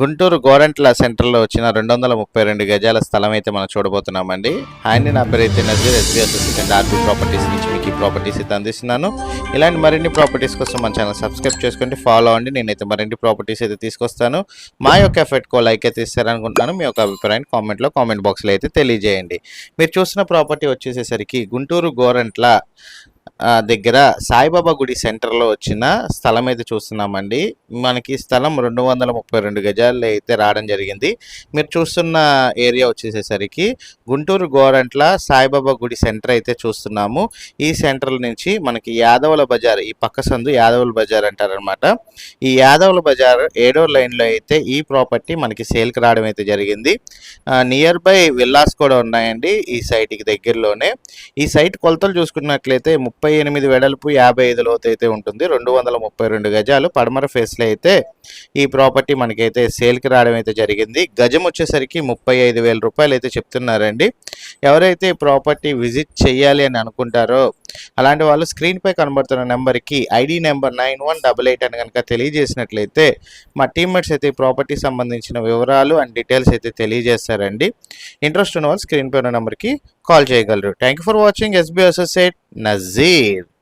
గుంటూరు గోరంట్ల సెంటర్లో వచ్చిన రెండు వందల ముప్పై రెండు గజాల స్థలం అయితే మనం చూడబోతున్నామండి. ఆయన నా పేరు అయితే Nazir SBS associate RB properties నుంచి మీకు ఈ ప్రాపర్టీస్ అయితే అందిస్తున్నాను. ఇలాంటి మరిన్ని ప్రాపర్టీస్ కోసం మన ఛానల్ సబ్స్క్రైబ్ చేసుకుంటే ఫాలో అవ్వండి. నేనైతే మరిన్ని ప్రాపర్టీస్ అయితే తీసుకొస్తాను. మా యొక్క ఎఫెక్ట్ కో లైక్ అయితే ఇస్తారనుకుంటున్నాను. మీ యొక్క అభిప్రాయాన్ని కామెంట్లో కామెంట్ బాక్స్లో అయితే తెలియజేయండి. మీరు చూసిన ప్రాపర్టీ వచ్చేసేసరికి గుంటూరు గోరంట్ల దగ్గర సాయిబాబా గుడి సెంటర్లో వచ్చిన స్థలం అయితే చూస్తున్నామండి. మనకి స్థలం రెండు వందల ముప్పై రెండు గజాల్లో అయితే రావడం జరిగింది. మీరు చూస్తున్న ఏరియా వచ్చేసేసరికి గుంటూరు గోరంట్ల సాయిబాబా గుడి సెంటర్ అయితే చూస్తున్నాము. ఈ సెంటర్ నుంచి మనకి యాదవుల బజార్ ఈ పక్క సందు యాదవుల బజార్ అంటారనమాట. ఈ యాదవుల బజార్ ఏడో లైన్లో అయితే ఈ ప్రాపర్టీ మనకి సేల్కి రావడం అయితే జరిగింది. నియర్ బై విల్లాస్ కూడా ఉన్నాయండి ఈ సైట్కి దగ్గరలోనే. ఈ సైట్ కొలతలు చూసుకున్నట్లయితే ముప్పై ఎనిమిది వెడల్పు యాభై ఐదు లోతు అయితే ఉంటుంది. రెండు వందల ముప్పై రెండు గజాలు పడమర ఫేస్లో అయితే ఈ ప్రాపర్టీ మనకైతే సేల్కి రావడం అయితే జరిగింది. గజం వచ్చేసరికి ముప్పై ఐదు వేల రూపాయలు అయితే చెప్తున్నారండి. ఎవరైతే ఈ ప్రాపర్టీ విజిట్ చేయాలి అని అనుకుంటారో అలాంటి వాళ్ళు స్క్రీన్పై కనబడుతున్న నెంబర్కి ID number nine one double eight అని కనుక తెలియజేసినట్లయితే మా టీమ్మేట్స్ అయితే ఈ ప్రాపర్టీ సంబంధించిన వివరాలు అండ్ డీటెయిల్స్ అయితే తెలియజేస్తారండి. ఇంట్రెస్ట్ ఉన్న వాళ్ళు స్క్రీన్పై ఉన్న నెంబర్కి కాల్ చేయగలరు. Thank you for watching SB associate Nazir